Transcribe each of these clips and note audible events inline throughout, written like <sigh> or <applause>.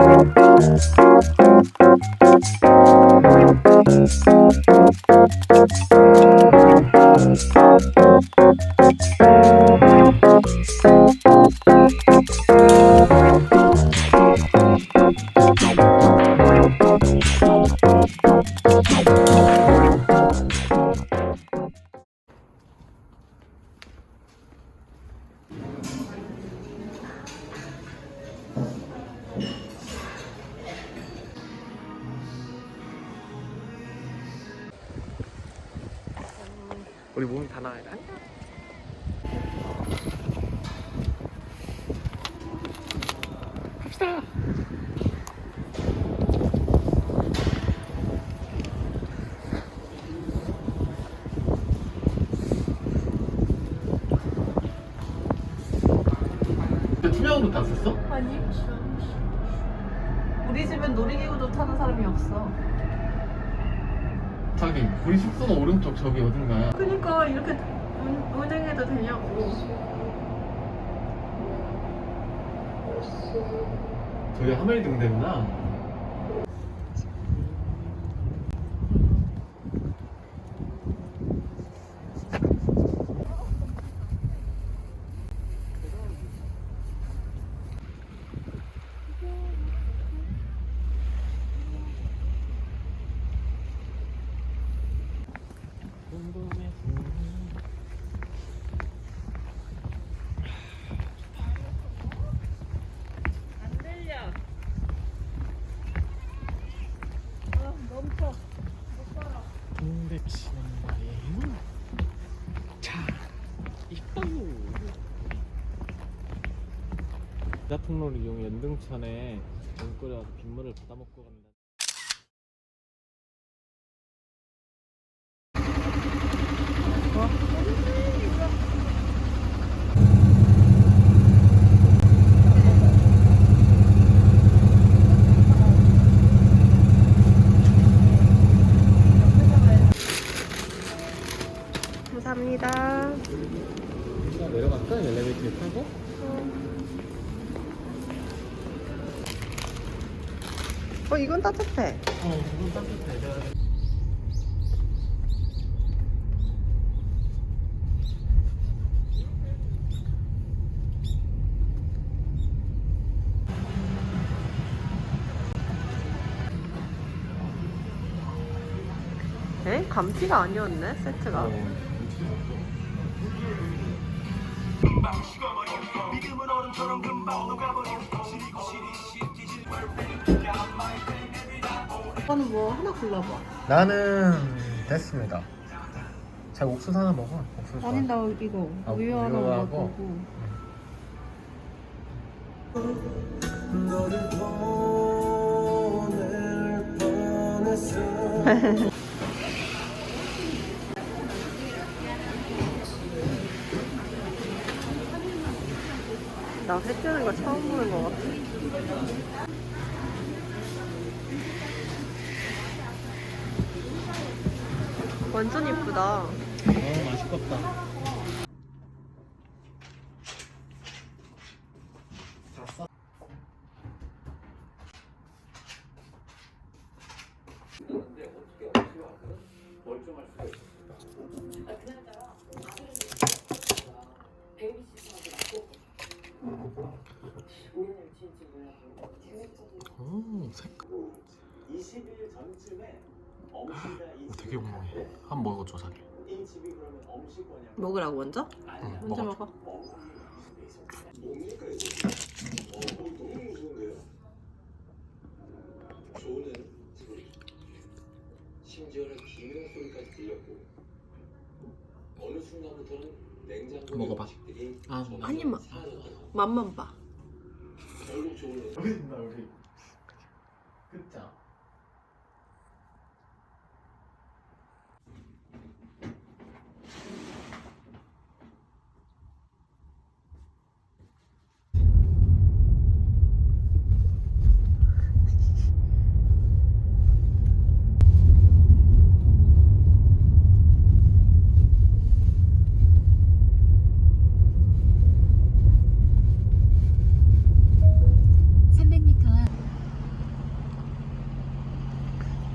Thank 우리 몸이 다 나와야 돼. 갑시다. 투명도 땄었어? 아니 우리 집엔 놀이기구도 타는 사람이 없어 자기 우리 숙소는 오른쪽 저기 어딘가야? 그니까 이렇게 운, 운행해도 되냐고 저기 하멜 등대구나. 안 들려 아 멈춰 동백치는 말이에요. 자, 이뻐. 자통로를 이용해 연등천에 물 끓여서 빗물을 받아먹고 간다. 감사합니다 내려갈까? 엘리베이터 타고? 어 이건 따뜻해 어, 그건 따뜻해. 에? 감튀가 아니었네 세트가 오빠는 뭐 하나 골라봐 나는 됐습니다. 자, 옥수수 하나 먹어. 옥수수. 아니 나 이거 아, 우유 하나 우유하고? 먹어보고 <laughs> 나 회 뜨는 거 처음 보는 거 같아 완전 이쁘다 어, 맛있겠다. 20일 전쯤에 엄시가 이 오, 되게 먹네. 한번 먹어줘, 자기. 이 집이 그러면 엄시권이야. 먹으라고 먼저? 응, 먼저. 먹어 뭡니까 이거? 어, 너무 무서운데요? 좋은 소리. 심지어는 비명 소리까지 들렸고 어느 순간부터는 냉장고 먹어봐. 음식들이 아, 점점 한 입만. 사라졌다. 맛만 봐 결국 좋은 여기 있나, 우리. 끝자.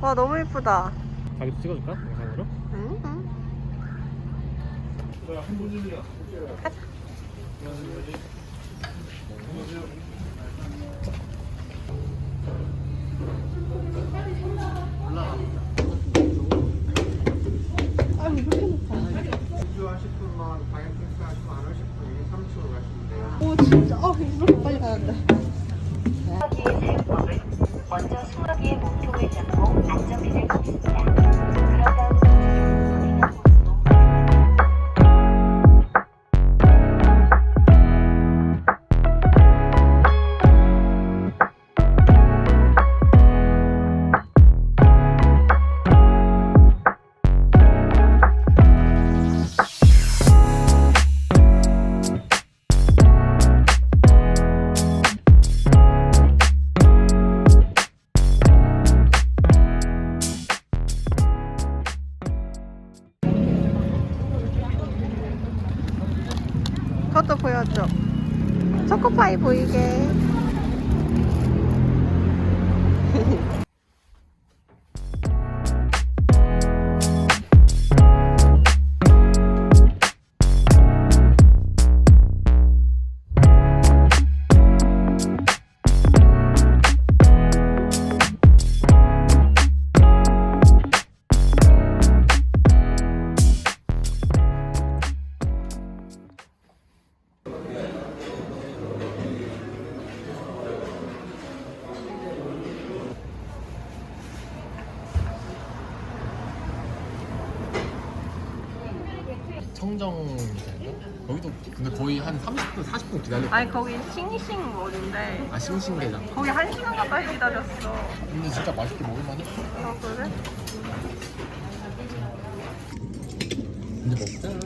와 너무 예쁘다. 자기도 찍어줄까? 영상으로? 응? 응. 주하실 분만 방역 택시 하시면 안 하실 분이 3층으로 가시면 돼요. 오 진짜 어 이렇게 빨리 가는데. 보이게. 청정이잖아. 여기도 근데 거의 한 30분, 40분 기다려. 아니 거기 싱싱 몰인데 아 싱싱게장. 거기 한 시간 가까이 기다렸어. 근데 진짜 맛있게 먹을만해. 어 그래? 근데 먹자.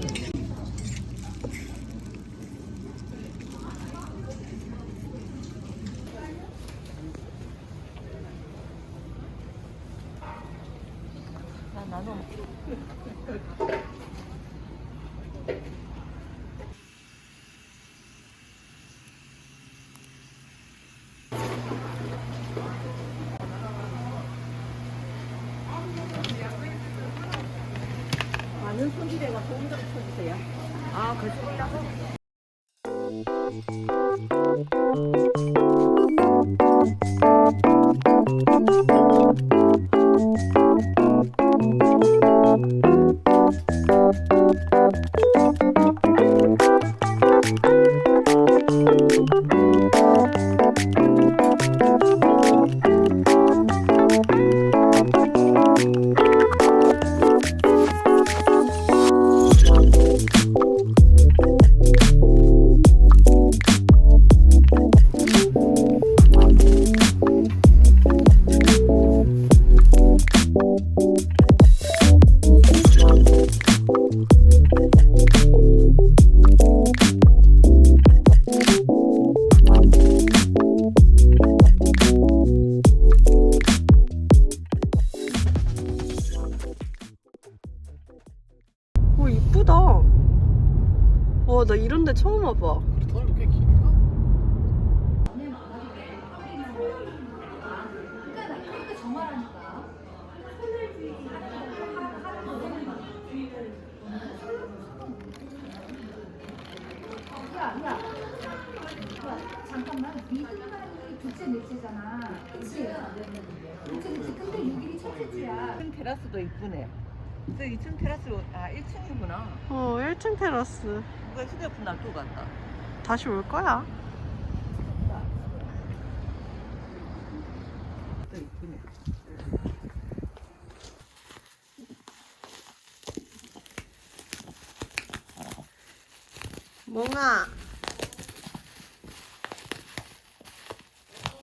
손질해가 소금 좀 쳐주세요. 아, 그 소리라고? 오 이쁘다. 와 나 이런 데 처음 와봐. 우리 터널도 꽤 긴가? 잠깐만 이 둘째 넷째잖아 그치? 둘째 넷째 근데 6일이 첫째 주야 2층 테라스도 이쁘네. 저 2층 테라스 아 1층이구나. 어 1층 테라스. 누가 휴대폰 놔두고 갔다. 다시 올 거야. 또 이쁘네. 몽아